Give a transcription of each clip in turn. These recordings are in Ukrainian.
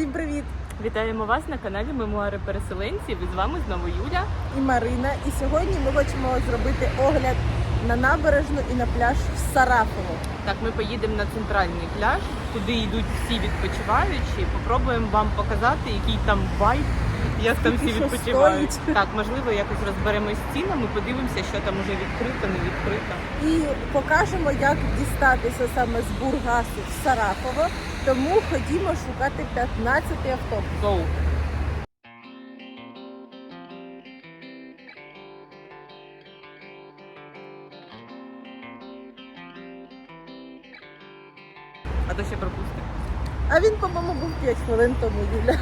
Всім привіт! Вітаємо вас на каналі Мемуари переселенців. І з вами знову Юля. І Марина. І сьогодні ми хочемо зробити огляд на набережну і на пляж в Сарафово. Так, ми поїдемо на центральний пляж, куди йдуть всі відпочиваючі. Попробуємо вам показати, який там вайб, як там всі відпочивають. стоїть. Так, можливо, якось розберемось з цінами, подивимося, що там уже відкрито, не відкрито. І покажемо, як дістатися саме з Бургасу в Сарафово. Тому ходімо шукати 15-й автобус. Гоу! А то ще пропустимо. А він, по-моєму, був 5 хвилин тому, Юля.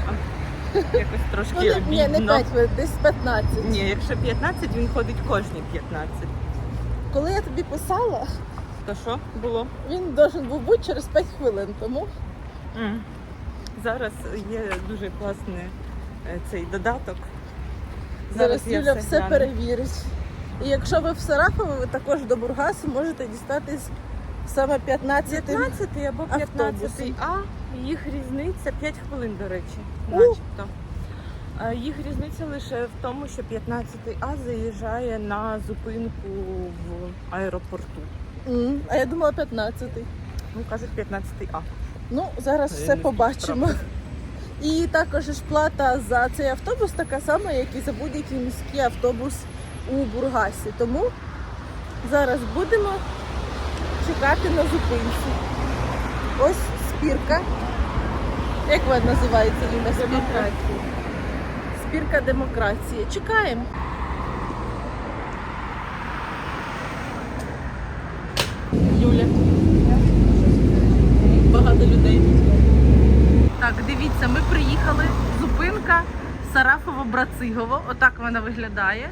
Якось трошки Ну, не- ні, не обідно. 5 хвилин, десь 15. Ні, якщо 15, він ходить кожні 15. Коли я тобі писала, То що було? він должен був бути через 5 хвилин, тому Зараз є дуже класний е, цей додаток. зараз, я Юля все гляну. перевірить. І якщо ви в Сарафово, ви також до Бургасу можете дістатись саме 15 15 або 15. А, їх різниця 5 хвилин, до речі, начебто. Їх різниця лише в тому, що 15 А заїжджає на зупинку в аеропорту. М, А я думала 15. Ну, кажуть, 15 А. Ну, зараз все побачимо. І також ж плата за цей автобус така сама, як і за будь-який міський автобус у Бургасі. Тому зараз будемо чекати на зупинці. Ось спірка. Як вона називається Ліна? Спірка демократії. Чекаємо. Юля. Багато людей. Так, дивіться, ми приїхали. Зупинка Сарафово-Брацигово. Отак вона виглядає.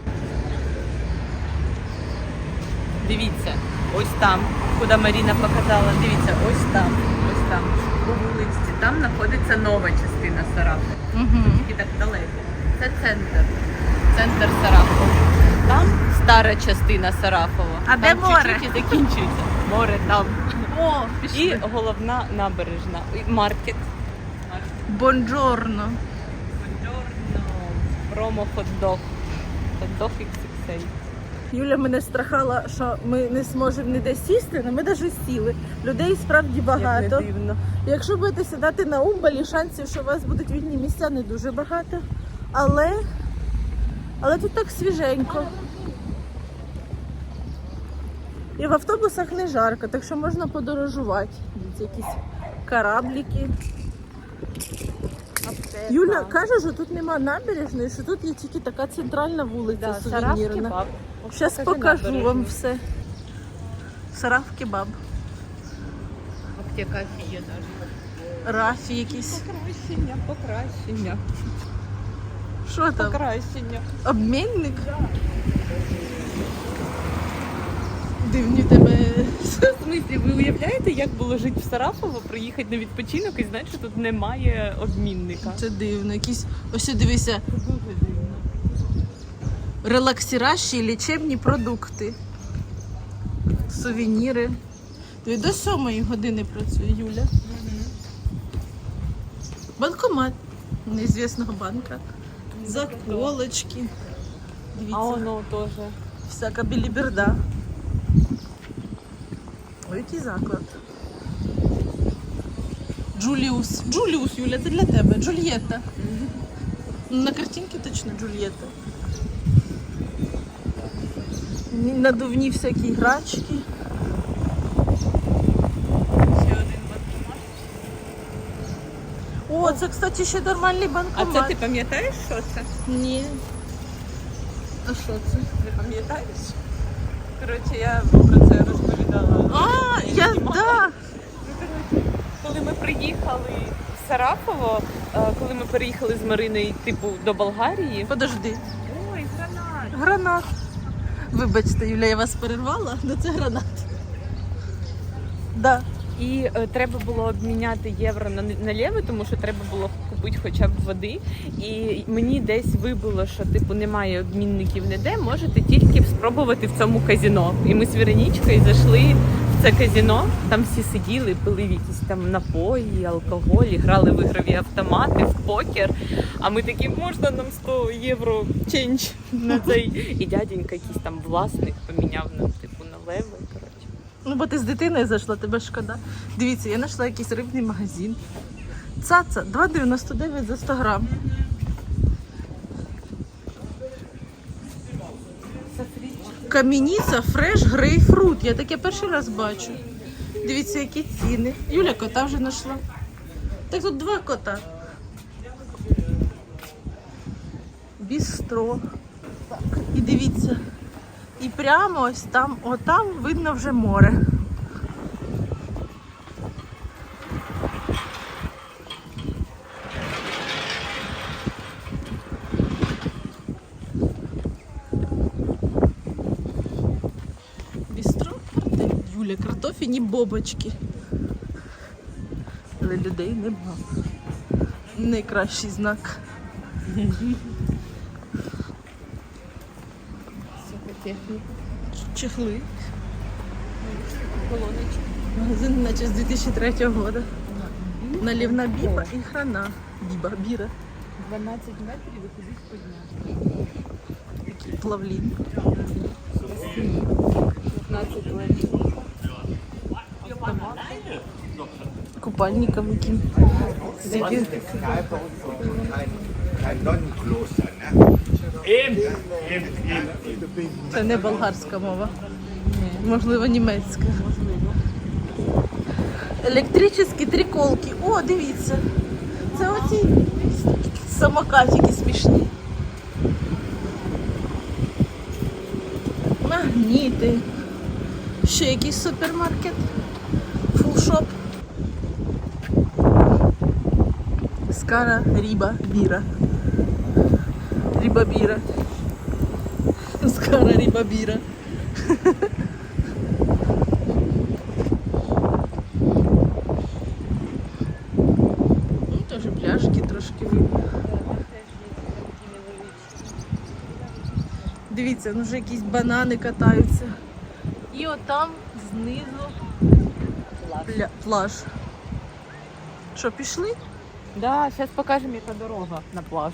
Дивіться, ось там, куди Маріна показала. Дивіться, ось там, ось там, у вулиці. Там знаходиться нова частина Сарафова. Угу. Тільки так далеко. Це центр. Центр Сарафова. Там стара частина Сарафова. А там де море? чуть-чуть і закінчується. Море там. О, І головна набережна. І маркет. Бонджорно. Промо хот-дог. Хот-дог XXL. Юля мене страхала, що ми не зможемо ніде сісти, але ми навіть сіли. Людей справді Як багато. не дивно. Якщо будете сідати на умбалі, шансів, що у вас будуть вільні місця, не дуже багато. Але, але тут так свіженько. І в автобусах не жарко, так що можна подорожувати. Дивіться, якісь корабліки. Аптека. Юля каже, що тут нема набережної, що тут є тільки така центральна вулиця Да, Сараф сувенірна. Зараз покажу вам все. Сараф кебаб. Аптека є навіть. Рафі якісь. Покращення, покращення. Що там? Покращення. Обмінник? Дивні в смислі, ви уявляєте, як було жити в Сарафово, приїхати на відпочинок і знати, що тут немає обмінника? Це дивно. Якісь. Ось дивися, дуже дивно. релаксіращі лічебні продукти. Сувеніри. Диви, До сьомої години працює Юля. Банкомат неізвісного банка. Заколочки. А Дивіться, воно теж. всяка біліберда. Який заклад. Джуліус. Джуліус, Юля, це для тебе. Джульєтта. Ну, На картинці точно Джульєтта. Ні- Надувні всякі грачки. О, це, кстати, ще нормальний А банкомат. це ти пам'ятаєш, що це? Ні. А що це? Не пам'ятаєш? Коротше, я про це розповідала. А, я, да. Коли ми приїхали в Сарафово, е, коли ми переїхали з Мариною, типу, до Болгарії. Подожди. Ой, гранат. Гранат. Вибачте, Юля, я вас перервала, але це гранат. Да. І е, треба було обміняти євро на, на лєви, тому що треба було купити хоча б води. І мені десь вибило, що типу немає обмінників ніде, можете тільки спробувати в цьому казіно. І ми з Веронічкою зайшли це казіно, там всі сиділи, пили якісь там напої, алкоголь, грали в ігрові автомати, в покер. А ми такі, можна нам 100 євро ченч на цей. І дяденька якийсь там власник поміняв нам типу на леви. Коротше. Ну, бо ти з дитиною зайшла, тебе шкода. Дивіться, я знайшла якийсь рибний магазин. Цаца 2,99 за 100 грам. Камініця, фреш, грейпфрут. Я таке перший раз бачу. Дивіться, які ціни. Юля кота вже знайшла. Так тут два кота. Бістро. І дивіться. І прямо ось там, отам видно вже море. Бістро Юля, картофіні бобочки. Але людей нема. Найкращий знак. Чехли. Магазин наче з 2003 року. Наливна біба і храна. Біба, біра. 12 метрів і кудись підняти. Такий плавлін. 15 летків. Eben. Це не болгарська мова. Можливо, німецька. Електричні триколки. О, дивіться. Це оці самокатики смішні. Магніти. Ще якийсь супермаркет. Фулшоп. Скара Ріба Біра. Ріба Біра. Скара Ріба Біра. Ну, теж пляшки трошки видно. Дивіться, ну вже якісь банани катаються. І отам знизу пля- пляж. Що, пішли? Да, зараз покажемо, яка дорога на пляж.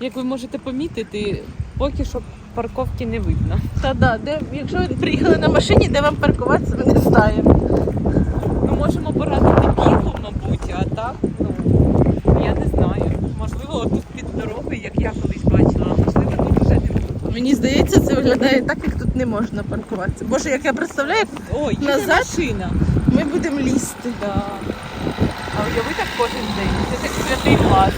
Як ви можете помітити, поки що парковки не видно. Та да, де, якщо ви приїхали на машині, де вам паркуватися, ми не знаємо. Ми можемо порадити бігу, мабуть, а так, ну я не знаю. Можливо, тут під дорогою, як я колись бачила, а можливо, тут вже не буде. Мені здається, виглядає так, як тут не можна паркуватися. Боже, як я представляю, як О, Назад? машина. ми будемо лізти. Да. А уяви так кожен день. Це так святий клас.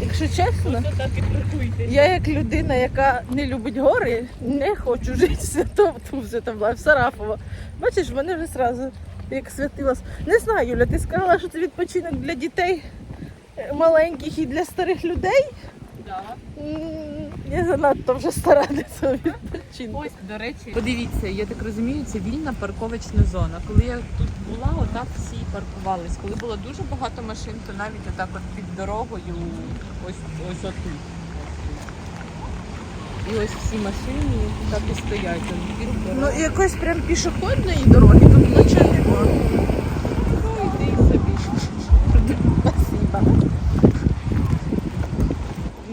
Якщо чесно, Ось так і прикуйте. я як людина, яка не любить гори, не хочу жити в Святому, в Святому, в Сарафово. Бачиш, мене вже зразу як святилась. Не знаю, Юля, ти сказала, що це відпочинок для дітей е, маленьких і для старих людей. Да. Я занадто вже стара для цього відпочинку. Ось, до речі, подивіться, я так розумію, це вільна парковочна зона. Коли я тут була, отак всі паркувались. Коли було дуже багато машин, то навіть отак от під дорогою, ось ось отут. І ось всі машини так і стоять. Ну, дороги. якоїсь прям пішохідної дороги тут нічого немає. Ну, йди собі. Спасибо.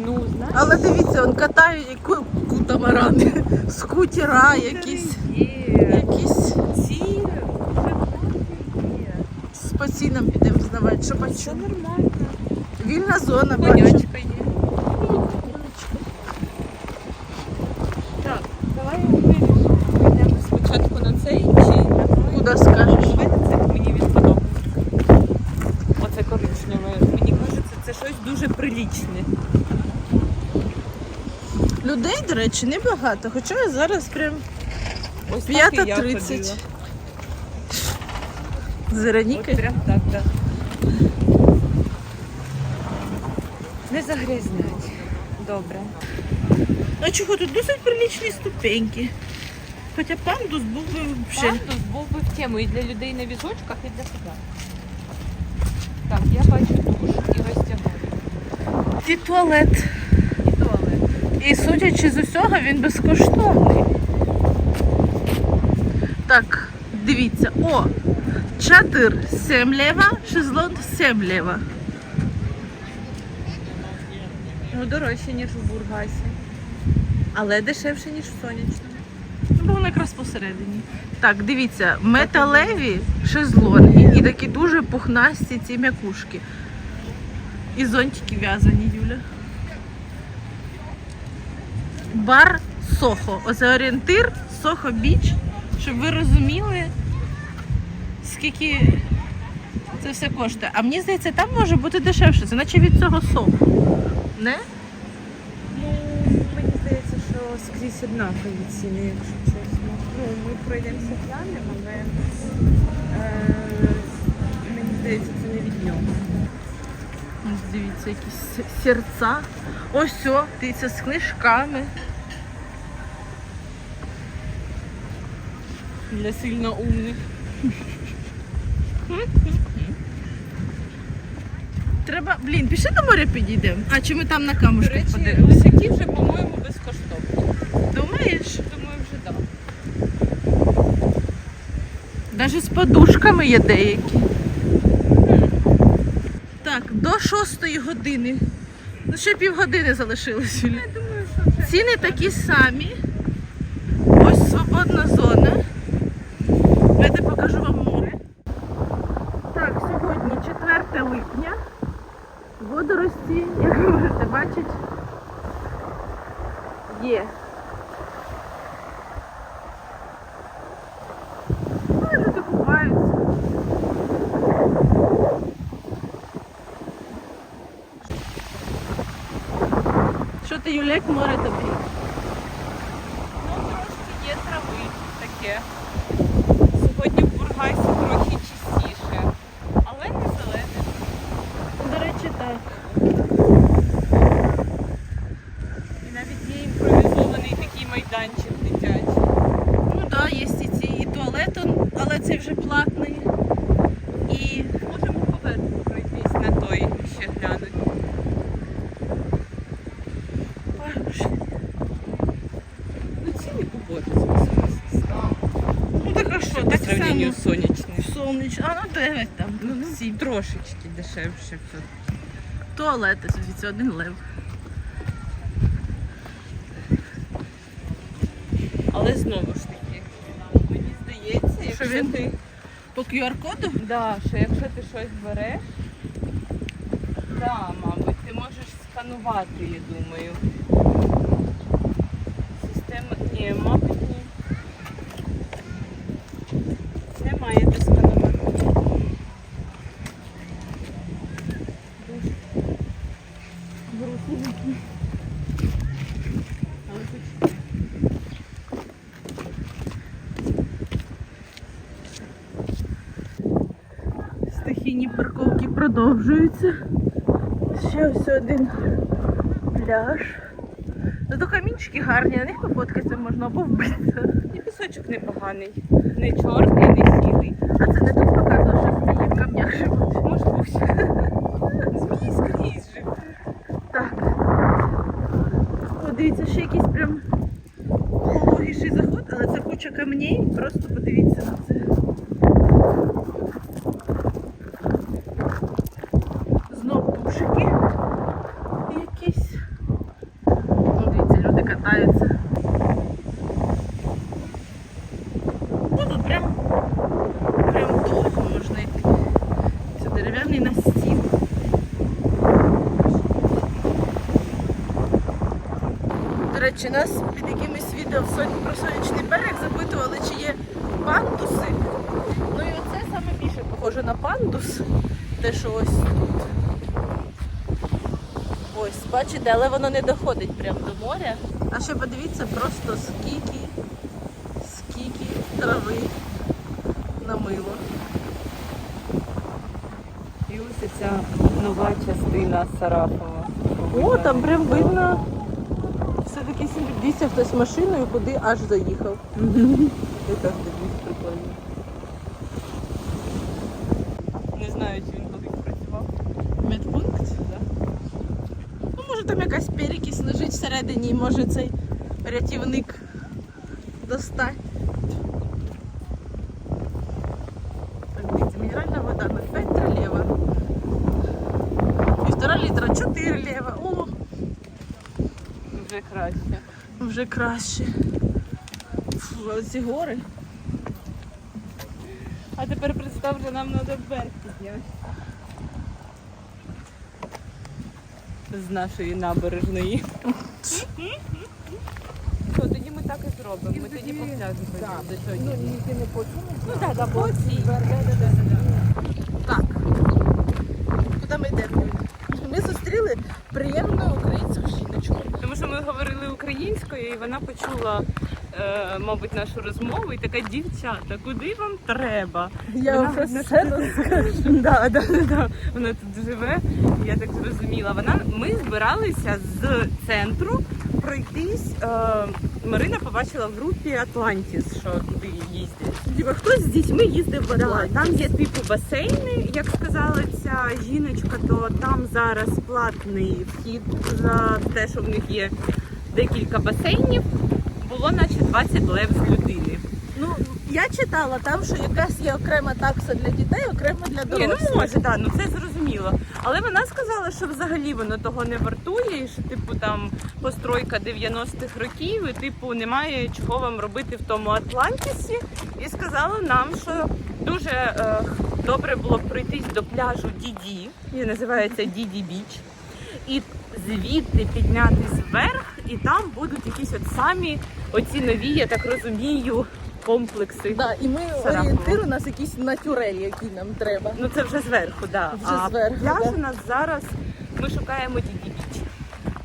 Ну, знаєш, Але дивіться, он катають яку кутамарани, скутера, якісь, якісь Ці з по цінам підемо знавати, що Все нормально. Вільна зона, бачу. Є. Так, давай вирішимо. Йдемо спочатку на цей чи? Куди скажеш? На мені він подобається. Оце коричневе. Мені кажеться, це щось дуже прилічне. Людей, до речі, небагато, хоча зараз прям Ось так і я 5.30. ходила. з От Веронікою. прям так, так. Не загрязнять. Добре. А чого тут досить прилічні ступеньки? Хоча пандус був би взагалі. Пандус був би в тему і для людей на візочках, і для себе. Так, я бачу душ і гостяной. І туалет. І судячи з усього, він безкоштовний. Так, дивіться. О! Чатир 7 лева, шезлонг 7 лева. Ну, дорожче, ніж у Бургасі. Але дешевше, ніж в сонячному. Ну, воно якраз посередині. Так, дивіться, металеві шезлонги і такі дуже пухнасті ці м'якушки. І зонтики в'язані, Юля. Бар Сохо. Оце орієнтир Сохо Біч, щоб ви розуміли, скільки це все коштує. А мені здається, там може бути дешевше. Це наче від цього соху. Не? Ну, мені здається, що скрізь однакові ціни, якщо чесно. Ну, ми пройдемося глянемо, але е, мені здається, це не від нього. Ось Дивіться, якісь серця. Ось все, дивіться, з книжками. Для сильно умних. Треба, блін, пішли до моря підійдемо. А чи ми там на камушках речі, подивимося? всякі вже, по-моєму, безкоштовні. Думаєш? Думаю, вже так. Навіть з подушками є деякі. Так, до шостої години. Ну, ще півгодини залишилось. Я думаю, що вже. Ціни такі самі. Ось свободна зона. Давайте покажу вам море. Так, сьогодні 4 липня. Водорості, як ви можете бачити, є. Ну, люди купаються. Що ти, Юля, як море тобі? Ну, трошки є трави таке. Сьогодні в Бургасі трохи чистіше, але не зелене. До речі, так. І навіть є імпровізований такий майданчик дитячий. Ну так, да, є і ці і туалет, он- але це вже платний. І Можемо поверху пройтись на той ще глянути. Ну ціни поборються. ну так а що, так само з сонячним. сонячно. А ну 9 там. Ну, ну Сім. трошечки дешевше все. Туалети, звідси один лев. Але знову ж таки, мені здається, якщо він? ти. QR-коду? Да, що якщо ти щось береш, да, мабуть, ти можеш сканувати, я думаю. Система. Ні, мабуть, ні. Не маєте сканувати. Дуже грустно. Але хоч Стихійні парковки продовжуються. Ще ось один пляж. Зато камінчики гарні, на них пофоткатися можна або вбитися. І пісочок непоганий. Не чорний, не сірий. А це не тут показує, що в камнях живуть. Може бути. Змії скрізь живуть. Так. О, дивіться, ще якийсь прям пологіший заход, але це куча камней. Просто подивіться на це. Знов душики якісь. Ну, дивіться, люди катаються. Ну, тут прям, прям довго можна йти. Це дерев'яний настіл. Речі, нас під якимось відео про сонячний берег запитували, чи є пандуси. Ну і оце саме більше похоже на пандус. Те, що ось тут. Ось, бачите, але воно не доходить прямо до моря. А ще подивіться просто скільки, скільки трави намило. І ось ця нова частина Сарафова. О, там прям видно. Дійсно хтось машиною куди аж заїхав. Так прикольно. Не знаю, чи він туди працював. Медпункт? Ну, може там якась перекись лежить всередині, і може цей рятівник достать. Вже краще. Фу, ці гори. А тепер представ, що нам треба вверх підняти. З нашої набережної. Що, тоді ми так і зробимо. Ми тоді по пляжу пойдемо до сьогодні. Ну так, так, по цій. Так. Куди ми йдемо? Ми зустріли приємну українську жіночку. Тому що ми говорили українською, і вона почула, е, мабуть, нашу розмову і така дівчата, куди вам треба? Я Вона вже не все розкажу. Да, да, да. Вона тут живе, я так зрозуміла. Вона ми збиралися з центру пройтись. Е, Марина побачила в групі Атлантіс, що туди їздять. Типа, хтось з дітьми їздив в Да, Атланті. там є типу басейни, як сказала ця жіночка, то там зараз платний вхід за те, що в них є декілька басейнів. Було наче 20 лев з людини. Ну, я читала там, що якась є окрема такса для дітей, окрема для Ні, ну може, так, ну це зрозуміло. Але вона сказала, що взагалі воно того не вартує, і що типу там постройка 90-х років, і типу немає чого вам робити в тому Атлантісі. І сказала нам, що дуже е, добре було б пройтись до пляжу Діді, він називається Діді Біч. І звідти піднятись вверх, і там будуть якісь от самі оці нові, я так розумію, комплекси. Да, і ми Сарапова. орієнтир у нас якийсь натюрель, який нам треба. Ну це вже зверху, да. Вже а зверху, пляж да. у нас зараз ми шукаємо Діді Біч.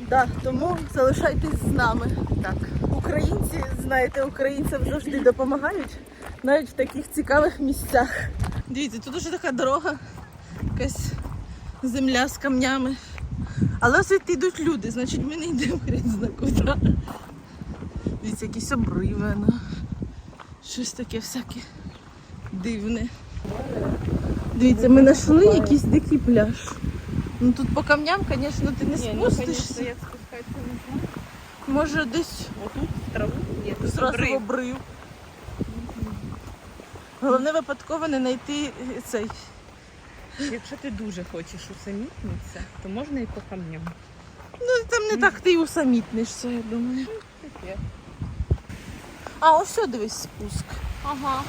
Да, тому залишайтесь з нами. Так. Українці, знаєте, українцям завжди допомагають, навіть в таких цікавих місцях. Дивіться, тут уже така дорога, якась земля з камнями. Але звідти йдуть люди, значить ми не йдемо хрін зна куди. Дивіться, якісь обриви, ну. щось таке всяке дивне. Дивіться, ми знайшли якийсь дикий пляж. Ну тут по камням, звісно, ти не спустишся. не знаю. Може десь Отут траву ні, тут Зразу обрив. Головне випадково не знайти цей. Якщо ти дуже хочеш усамітнитися, то можна і по камням. Ну там не так ти й усамітнишся, я думаю. Таке. А, ось сюди дивись спуск. Ага.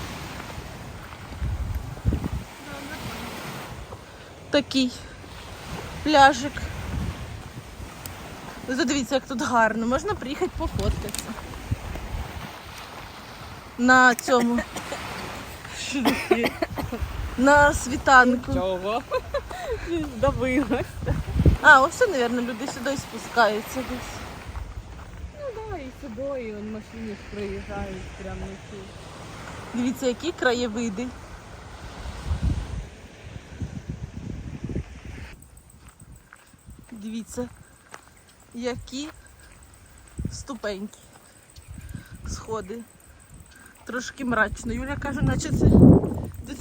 Такий пляжик. Ви Задивіться, як тут гарно. Можна приїхати пофоткатися. На цьому. На світанку. Чого? Здавилась. А, ось, мабуть, люди сюди спускаються десь. Ну да, і сюди, і он машини ж проїжджають прямо на цю. Дивіться, які краєвиди. Дивіться, які ступеньки, сходи. Трошки мрачно. Юля каже, наче це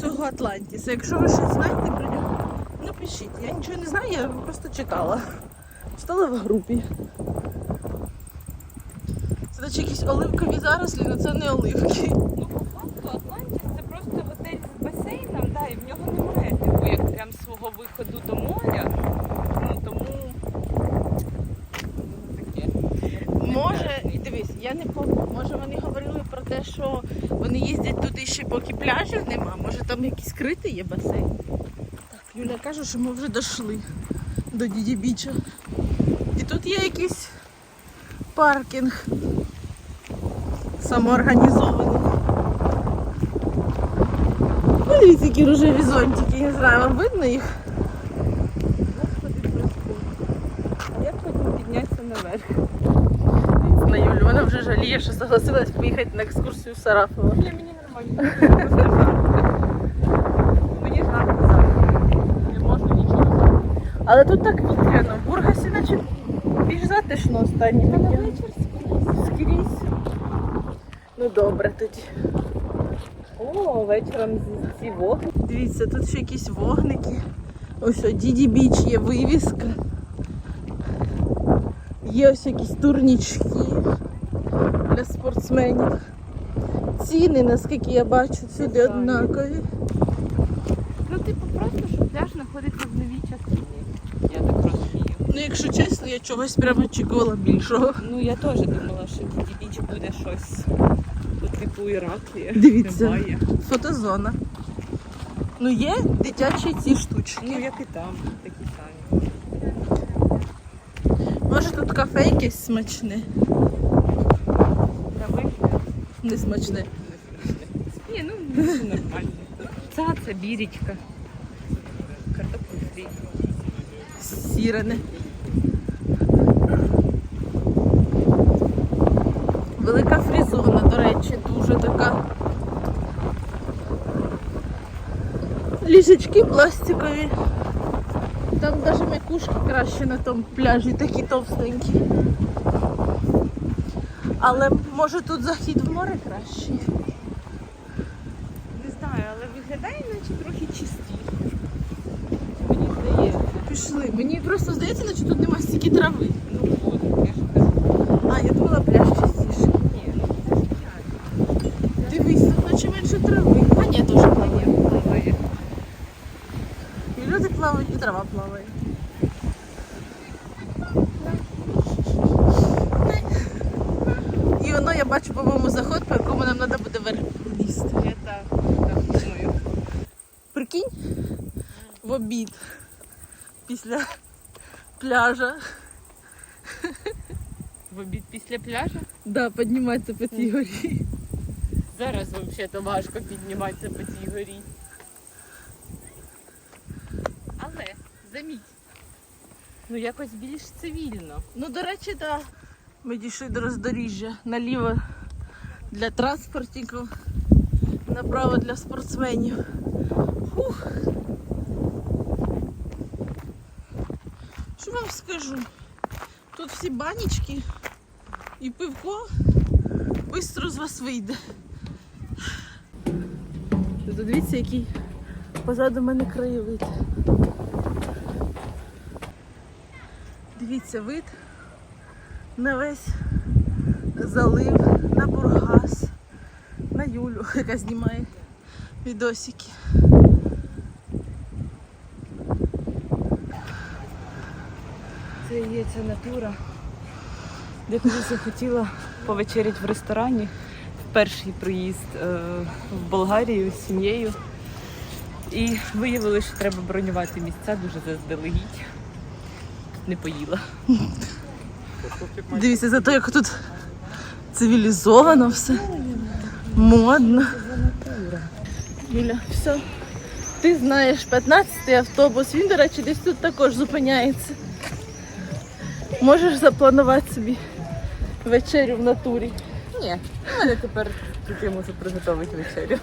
цього Атлантіса. Якщо ви щось знаєте про нього, напишіть. Я нічого не знаю, я просто читала. Читала в групі. Це наче якісь оливкові зарослі, але це не оливки. Ну, по факту Атлантіс це просто готель з басейном, да, і в нього немає типу як прям свого виходу до моря. Ну тому таке. Може, дивись, я не пам'ятаю, може вони говорили про те, що вони їздять туди ще поки пляжів нема, може там якийсь скритий є басейн. Так, Юля каже, що ми вже дійшли до Діді Біча. І тут є якийсь паркінг самоорганізований. Дивіться, які рожеві зонтики, не знаю, вам видно їх? Як потім піднятися наверх? На Юлю, вона вже жаліє, що согласилась поїхати на екскурсію в Сарафово. Ні, мені нормально. Мені жарко зараз. Не можна нічого. Але тут так вітряно. В Бургасі наче більш затишно останні Та вечір скрізь. Скрізь. Ну добре тоді. О, вечором ці вогни. Дивіться, тут ще якісь вогники. Ось о, Діді Біч є вивіска. Є ось якісь турнічки для спортсменів. Ціни, наскільки я бачу, всюди однакові. Ну, типу, просто, що пляж знаходиться в новій частині. Я так розумію. Ну, якщо чесно, я чогось прямо очікувала більшого. Ну я теж думала, що Діді Біч буде щось по типу Іраклія. Дивіться. Немає. Фотозона. Ну, є дитячі ці штучки. Ну як і там, такі самі. Може тут кафе якесь смачне? Не смачне. Ні, ну нормально. Цаца, бірічка. Картоплю фрі. Сірене. Велика фрізона, до речі, дуже така. Ліжечки пластикові. Там навіть м'якушки краще на тому пляжі, такі товстенькі. Але може тут захід в море кращий. Не знаю, але виглядає наче трохи чистіше. Мені здається. Пішли. Мені просто здається, наче тут немає стільки трави. Ну от, я ж кажу. А, я думала пляж чистіше. Ні, ну це ж п'ять. Дивись, тут наче менше трави. А ні, теж плаває. Плаває. І люди плавають, і воно я бачу, по-моєму, заход, по якому нам треба буде вверх. Я так, так думаю. Прикинь, в обід після пляжа. В обід після пляжу? Да, підніматися по цій горі. Зараз взагалі важко підніматися по цій горі. Але заміть. Ну якось більш цивільно. Ну, до речі. Да. Ми дійшли до роздоріжжя. Наліво для транспортників, направо для спортсменів. Фух. Що вам скажу? Тут всі банічки і пивко швидко з вас вийде. Дивіться, який позаду мене краєвид. Дивіться вид на весь залив, на Бургас, на Юлю, яка знімає відосики. Це є ця натура. Де колись я хотіла повечеряти в ресторані в перший приїзд е, в Болгарію з сім'єю. І виявили, що треба бронювати місця дуже заздалегідь. Не поїла. Дивіться, зато як тут цивілізовано все. Модно. Юля, все. Ти знаєш, 15-й автобус. Він, до речі, десь тут також зупиняється. Можеш запланувати собі вечерю в натурі. Ні, мене тепер тут я можу приготувати вечерю.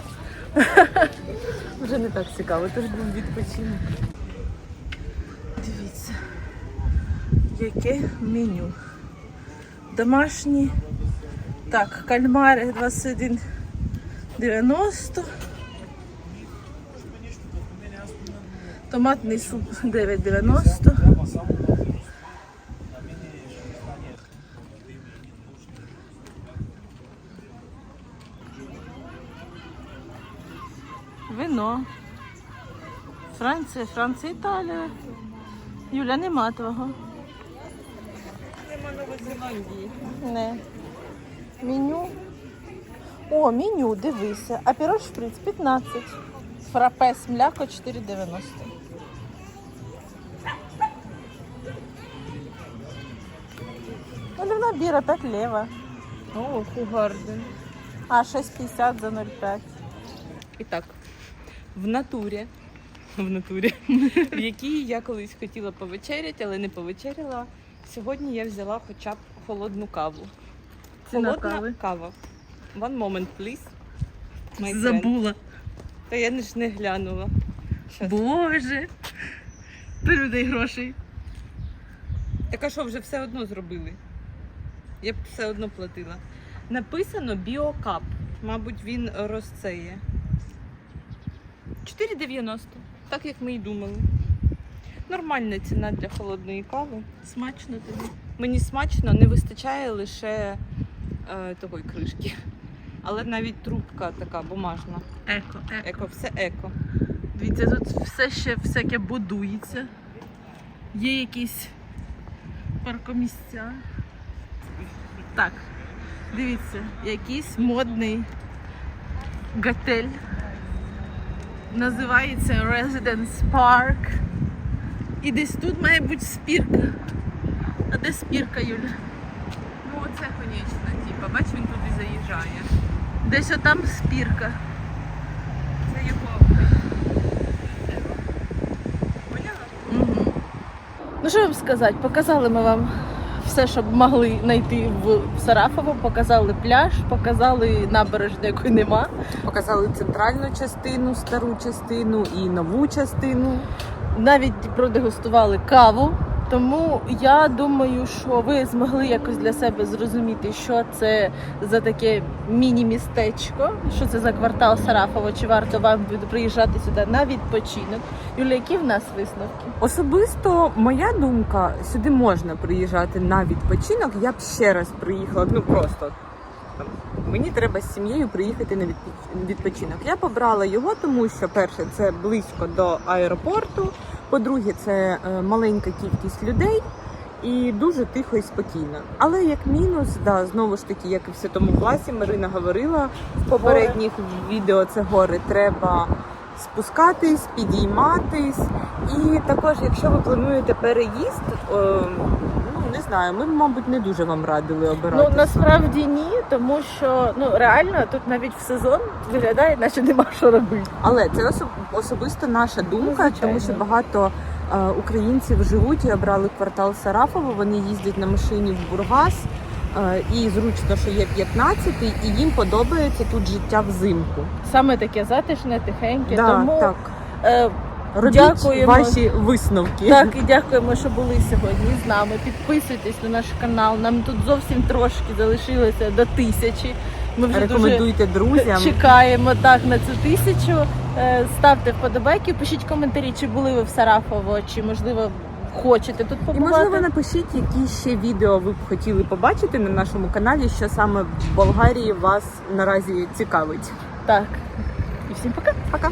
Вже не так цікаво, теж був відпочинок. Дивіться, яке меню. Домашні. Так, кальмари 21,90. Томатний суп 9,90. Вино. Франція, Франція, Італія. Юля, нема того. Новозеландії. Не. Меню. О, меню, дивися. Апероль шприц 15. Фрапе з мляко 4,90. Оливна біра 5 лева. О, Хугарден. А 6,50 за 0,5. І так, в натурі, в натурі, в якій я колись хотіла повечеряти, але не повечеряла. Сьогодні я взяла хоча б холодну каву. Ціна Холодна кави? кава. One moment, please. My friend. Та я ж не глянула. Щас. Боже. Людей грошей. Так а що, вже все одно зробили? Я б все одно платила. Написано біокап. Мабуть, він розцеє. 4,90. Так як ми і думали. Нормальна ціна для холодної кави. Смачно тобі. Мені смачно, не вистачає лише е, такої кришки. Але навіть трубка така бумажна. Еко, еко. Еко, все еко. Дивіться, тут все ще всяке будується. Є якісь паркомісця. Так, дивіться, якийсь модний готель. Називається Residence Park. І десь тут має бути спірка. А де спірка, Юля? Ну оце, конечно, типа, бач, він туди заїжджає. Десь отам спірка. Це його. Угу. Ну що вам сказати, показали ми вам все, що б могли знайти в Сарафово, показали пляж, показали набережну, якої нема. Показали центральну частину, стару частину і нову частину. Навіть продегустували каву. Тому я думаю, що ви змогли якось для себе зрозуміти, що це за таке міні-містечко, що це за квартал Сарафово, чи варто вам приїжджати сюди на відпочинок. Юля, які в нас висновки? Особисто моя думка, сюди можна приїжджати на відпочинок. Я б ще раз приїхала. Ну просто мені треба з сім'єю приїхати на відпоч- відпочинок. Я побрала його, тому що перше це близько до аеропорту. По-друге, це е, маленька кількість людей. І дуже тихо і спокійно. Але як мінус, да, знову ж таки, як і в святому класі, Марина говорила в попередніх відео, це гори треба спускатись, підійматись. І також, якщо ви плануєте переїзд, е, ну не знаю, ми, мабуть, не дуже вам радили обирати. Ну насправді ні, тому що ну реально тут навіть в сезон виглядає, наче нема що робити. Але це особ- особисто наша Ну, думка, звичайно. тому що багато е, українців живуть і обрали квартал Сарафово. Вони їздять на машині в Бургас. е, І зручно, що є 15 і їм подобається тут життя взимку. Саме таке затишне, тихеньке. Да, тому так. Робіть дякуємо. ваші висновки. Так, і дякуємо, що були сьогодні з нами. Підписуйтесь на наш канал. Нам тут зовсім трошки залишилося до тисячі. Ми вже дуже Рекомендуйте друзям. чекаємо так на цю тисячу. Е, Ставте вподобайки, пишіть коментарі, чи були ви в Сарафово, чи можливо хочете тут І можливо напишіть, які ще відео ви б хотіли побачити на нашому каналі, що саме в Болгарії вас наразі цікавить. Так. І всім пока. Пока!